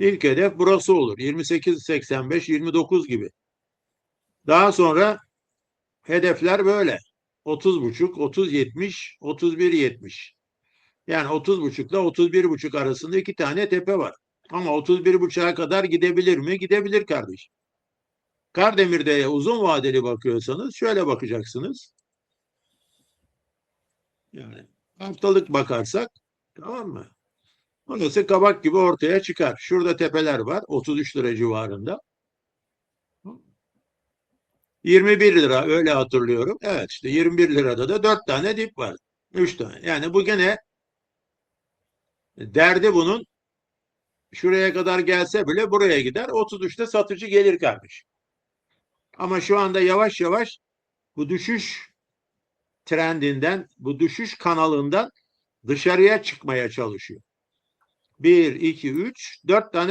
İlk hedef burası olur. 28.85, 29 gibi. Daha sonra hedefler böyle. 30.5, 30.70, 31.70. Yani 30.5 ile 31.5 arasında iki tane tepe var. Ama 31.5'a kadar gidebilir mi? Gidebilir kardeşim. Kardemir'de uzun vadeli bakıyorsanız şöyle bakacaksınız. Yani haftalık bakarsak tamam mı? Orası kabak gibi ortaya çıkar. Şurada tepeler var. 33 lira civarında. 21 lira öyle hatırlıyorum. Evet işte 21 lirada da 4 tane dip var. 3 tane. Yani bu gene derdi bunun şuraya kadar gelse bile buraya gider. 33'te satıcı gelir kardeşim. Ama şu anda yavaş yavaş bu düşüş trendinden, bu düşüş kanalından dışarıya çıkmaya çalışıyor. 1, 2, 3, 4 tane